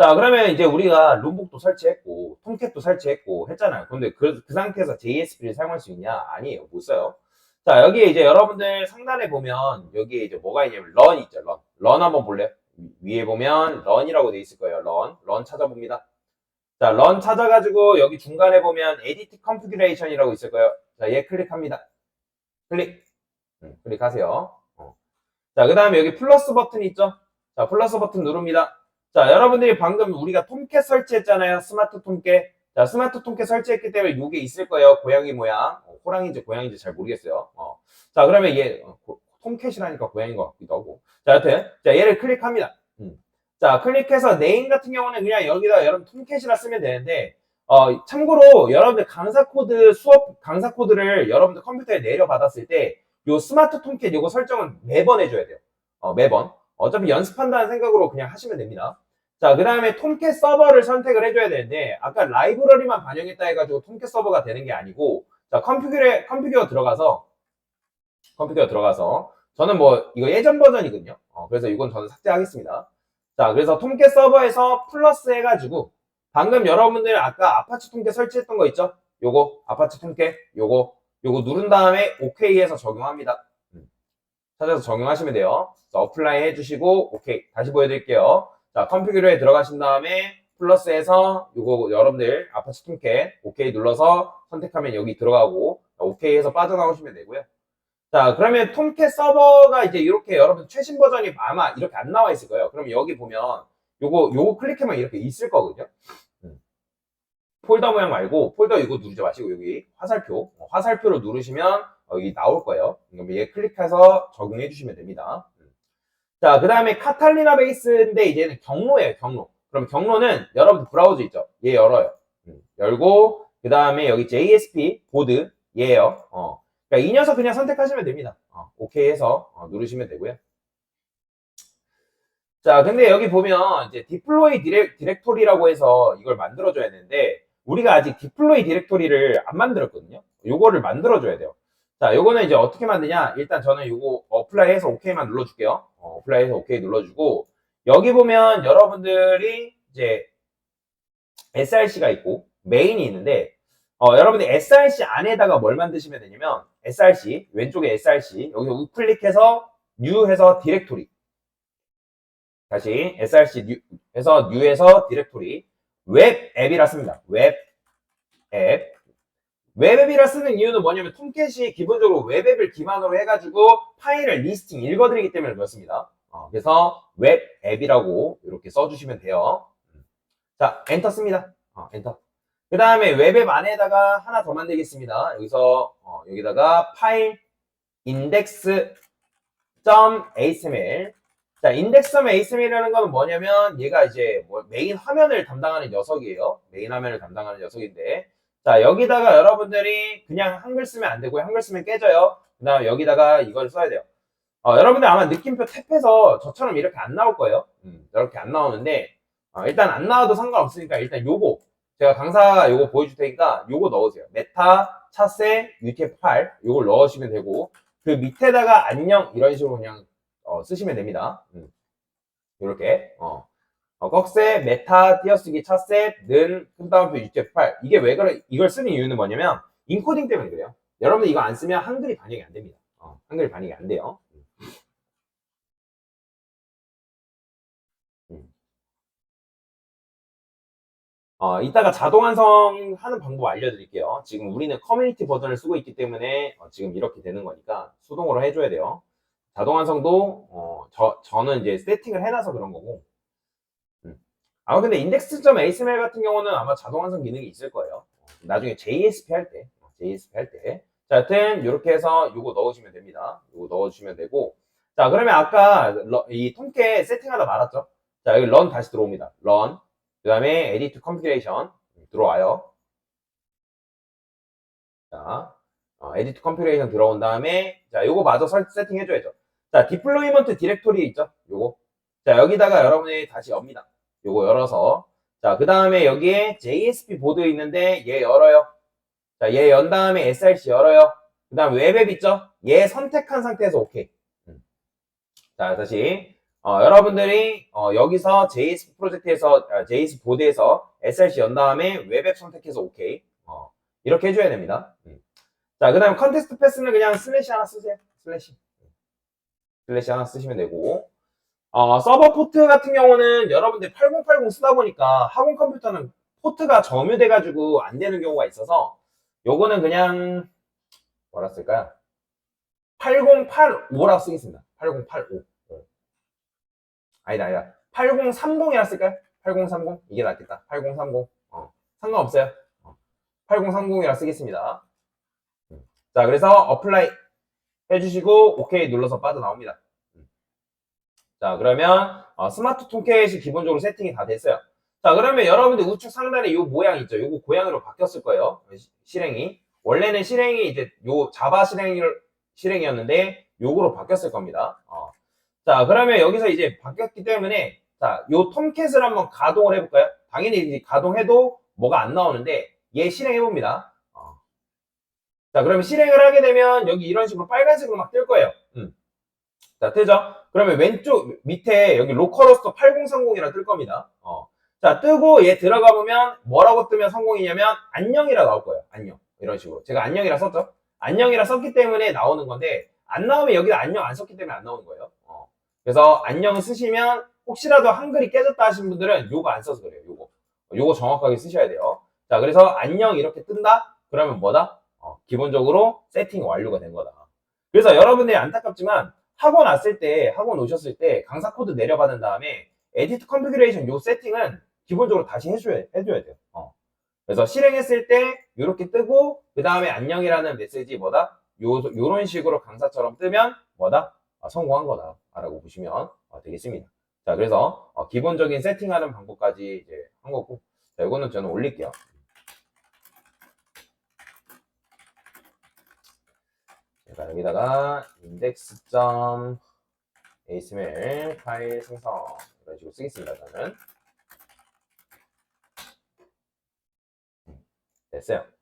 자, 그러면 이제 우리가 룸북도 설치했고, 톰캣도 설치했고 했잖아요. 근데 그, 그 상태에서 JSP를 사용할 수 있냐? 아니에요. 못 써요. 자, 여기에 이제 여러분들 상단에 보면, 여기에 이제 뭐가 있냐면, 런 있죠, 런. 런 한번 볼래요? 위- 위에 보면, 런이라고 돼 있을 거예요, 런. 런 찾아봅니다. 자, 런 찾아가지고, 여기 중간에 보면, 에디트 컨피규레이션이라고 있을 거예요. 자, 얘 클릭합니다. 클릭. 음, 클릭하세요. 어. 자, 그 다음에 여기 플러스 버튼 있죠? 자, 플러스 버튼 누릅니다. 자, 여러분들이 방금 우리가 톰캣 설치했잖아요. 스마트 톰캣. 자, 스마트 톰캣 설치했기 때문에 이게 있을 거예요. 고양이 모양. 어, 호랑이인지 고양이인지 잘 모르겠어요. 어. 자, 그러면 얘, 어, 고- 톰캣이라니까 고양인 것 같기도 하고. 자, 여튼. 자, 얘를 클릭합니다. 음. 자, 클릭해서 네임 같은 경우는 그냥 여기다 여러분 톰캣이라 쓰면 되는데, 어, 참고로 여러분들 강사 코드 수업 강사 코드를 여러분들 컴퓨터에 내려받았을 때, 요 스마트 톰캣 요거 설정은 매번 해줘야 돼요. 어, 매번. 어차피 연습한다는 생각으로 그냥 하시면 됩니다. 자, 그 다음에 톰캣 서버를 선택을 해줘야 되는데, 아까 라이브러리만 반영했다 해가지고 톰캣 서버가 되는 게 아니고, 자, 컴퓨터에, 컴퓨터 들어가서, 컴퓨터 들어가서, 저는 뭐, 이거 예전 버전이거든요. 어, 그래서 이건 저는 삭제하겠습니다. 자, 그래서 톰캣 서버에서 플러스 해가지고, 방금 여러분들 아까 아파치 톰캣 설치했던 거 있죠? 요거, 아파치 톰캣, 요거, 요거 누른 다음에 OK 해서 적용합니다. 음. 찾아서 적용하시면 돼요. 자, 어플라이 해주시고, 오케이. 다시 보여드릴게요. 자, 컴퓨터에 들어가신 다음에 플러스해서 요거 여러분들 아파치 톰캣 오케이 눌러서 선택하면 여기 들어가고 오케이 해서 빠져나오시면 되고요. 자, 그러면 톰캣 서버가 이제 이렇게 여러분 최신 버전이 아마 이렇게 안 나와 있을 거예요. 그럼 여기 보면 요거 요거 클릭하면 이렇게 있을 거거든요. 음. 폴더 모양 말고 폴더 이거 누르지 마시고 여기 화살표 어, 화살표를 누르시면 여기 나올 거예요. 그럼 얘 클릭해서 적용해 주시면 됩니다. 음. 자, 그 다음에 카탈리나 베이스인데 이제는 경로예요, 경로. 그럼 경로는 여러분 브라우저 있죠? 얘 열어요. 음, 열고, 그 다음에 여기 JSP 보드 얘예요. 어. 그러니까 이 녀석 그냥 선택하시면 됩니다. 어, 오케이 해서 어, 누르시면 되고요. 자, 근데 여기 보면 이제 디플로이 디렉, 디렉토리라고 해서 이걸 만들어줘야 되는데 우리가 아직 디플로이 디렉토리를 안 만들었거든요. 요거를 만들어줘야 돼요. 자, 요거는 이제 어떻게 만드냐? 일단 저는 요거 어플라이 해서 오케이만 눌러줄게요. 어, 어플라이 해서 오케이 눌러주고, 여기 보면 여러분들이 이제 SRC가 있고, 메인이 있는데, 어, 여러분들 SRC 안에다가 뭘 만드시면 되냐면, SRC, 왼쪽에 SRC, 여기서 우클릭해서 new 해서 디렉토리. 다시 SRC new 해서 new 해서 디렉토리. 웹 앱이라 씁니다. 웹 앱. 웹앱이라 쓰는 이유는 뭐냐면 톰캣이 기본적으로 웹앱을 기반으로 해가지고 파일을 리스팅 읽어드리기 때문에 그렇습니다. 어, 그래서 웹앱이라고 이렇게 써주시면 돼요. 자, 엔터 씁니다. 어, 엔터. 그 다음에 웹앱 안에다가 하나 더 만들겠습니다. 여기서 어, 여기다가 파일 index.html 자, index.html이라는 거는 뭐냐면 얘가 이제 뭐 메인 화면을 담당하는 녀석이에요. 메인 화면을 담당하는 녀석인데 자, 여기다가 여러분들이 그냥 한글 쓰면 안 되고요. 한글 쓰면 깨져요. 그 다음 여기다가 이걸 써야 돼요. 어, 여러분들 아마 느낌표 탭해서 저처럼 이렇게 안 나올 거예요. 음, 이렇게 안 나오는데, 어, 일단 안 나와도 상관없으니까 일단 요거, 제가 강사 요거 보여줄 테니까 요거 넣으세요. 메타, 차세, UTF-8 요걸 넣으시면 되고, 그 밑에다가 안녕 이런 식으로 그냥 어, 쓰시면 됩니다. 음, 요렇게, 어. 어, 꺽쇠, 메타, 띄어쓰기, 차셋, 는, 큰따옴표, UTF-8. 이게 왜 그래, 이걸 쓰는 이유는 뭐냐면, 인코딩 때문에 그래요. 여러분들 이거 안 쓰면 한글이 반영이 안 됩니다. 어, 한글이 반영이 안 돼요. 음. 어, 이따가 자동 완성하는 방법 알려드릴게요. 지금 우리는 커뮤니티 버전을 쓰고 있기 때문에 어, 지금 이렇게 되는 거니까 수동으로 해줘야 돼요. 자동 완성도 어, 저, 저는 이제 세팅을 해놔서 그런 거고 아 근데 index.html 같은 경우는 아마 자동 완성 기능이 있을 거예요. 나중에 JSP 할 때, JSP 할 때. 자, 하여튼 이렇게 해서 요거 넣으시면 됩니다. 요거 넣어주시면 되고. 자, 그러면 아까 러- 이 톰캣 세팅하다 말았죠? 자, 여기 run 다시 들어옵니다. run. 그 다음에 edit configuration 들어와요. 자, 어, edit configuration 들어온 다음에 자, 요거 마저 설- 세팅 해줘야죠. 자, deployment 디렉토리 있죠? 요거. 자, 여기다가 여러분이 다시 엽니다. 요거 열어서. 자 그 다음에 여기에 JSP 보드 있는데 얘 열어요. 자 얘 연 다음에 SRC 열어요. 그 다음 웹앱 있죠? 얘 선택한 상태에서 오케이. 음. 자 다시. 어, 여러분들이 어, 여기서 JS 프로젝트에서 아, JS 보드에서 SRC 연 다음에 웹앱 선택해서 오케이. 어, 이렇게 해줘야 됩니다. 음. 자, 그 다음 컨테스트 패스는 그냥 슬래시 하나 쓰세요. 슬래시. 슬래시 하나 쓰시면 되고 어, 서버 포트 같은 경우는 여러분들 8080 쓰다 보니까 학원 컴퓨터는 포트가 점유돼가지고 안 되는 경우가 있어서 요거는 그냥 뭐라 쓸까요? 8085라고 쓰겠습니다. 8085. 어. 아니다, 아니다. 8030이라 쓸까요? 8030? 이게 낫겠다. 8030. 어. 상관없어요. 어. 8030이라 쓰겠습니다. 음. 자, 그래서 어플라이 해주시고, 오케이 눌러서 빠져나옵니다. 음. 자, 그러면, 어, 스마트 통켓이 기본적으로 세팅이 다 됐어요. 자, 그러면 여러분들 우측 상단에 요 모양 있죠? 요거 고양이로 바뀌었을 거예요. 시- 실행이. 원래는 실행이 이제 요 자바 실행을, 실행이었는데, 요거로 바뀌었을 겁니다. 어. 자, 그러면 여기서 이제 바뀌었기 때문에, 자, 요 톰캣을 한번 가동을 해볼까요? 당연히 이제 가동해도 뭐가 안 나오는데, 얘 실행해봅니다. 어. 자, 그러면 실행을 하게 되면 여기 이런 식으로 빨간색으로 막 뜰 거예요. 음. 자, 뜨죠? 그러면 왼쪽 밑에 여기 로컬호스터 8030이라 뜰 겁니다. 어. 자, 뜨고 얘 들어가 보면 뭐라고 뜨면 성공이냐면 안녕이라 나올 거예요. 안녕. 이런 식으로. 제가 안녕이라 썼죠? 안녕이라 썼기 때문에 나오는 건데 안 나오면 여기다 안녕 안 썼기 때문에 안 나오는 거예요. 어. 그래서 안녕 쓰시면 혹시라도 한글이 깨졌다 하신 분들은 요거 안 써서 그래요. 요거. 요거 정확하게 쓰셔야 돼요. 자, 그래서 안녕 이렇게 뜬다? 그러면 뭐다? 어, 기본적으로 세팅 완료가 된 거다. 그래서 여러분들이 안타깝지만 학원 왔을 때, 학원 오셨을 때 강사 코드 내려받은 다음에 에디트 컨피그레이션 요 세팅은 기본적으로 다시 해줘야, 해줘야 돼요. 어. 그래서 실행했을 때 이렇게 뜨고 그 다음에 안녕이라는 메시지 뭐다? 요, 요런 식으로 강사처럼 뜨면 뭐다? 아, 성공한 거다. 라고 보시면 어, 되겠습니다. 자, 그래서 어, 기본적인 세팅하는 방법까지 이제 한 거고 자, 이거는 저는 올릴게요. 제가 여기다가 index.html 파일 생성 이런 식으로 쓰겠습니다. 저는 됐어요.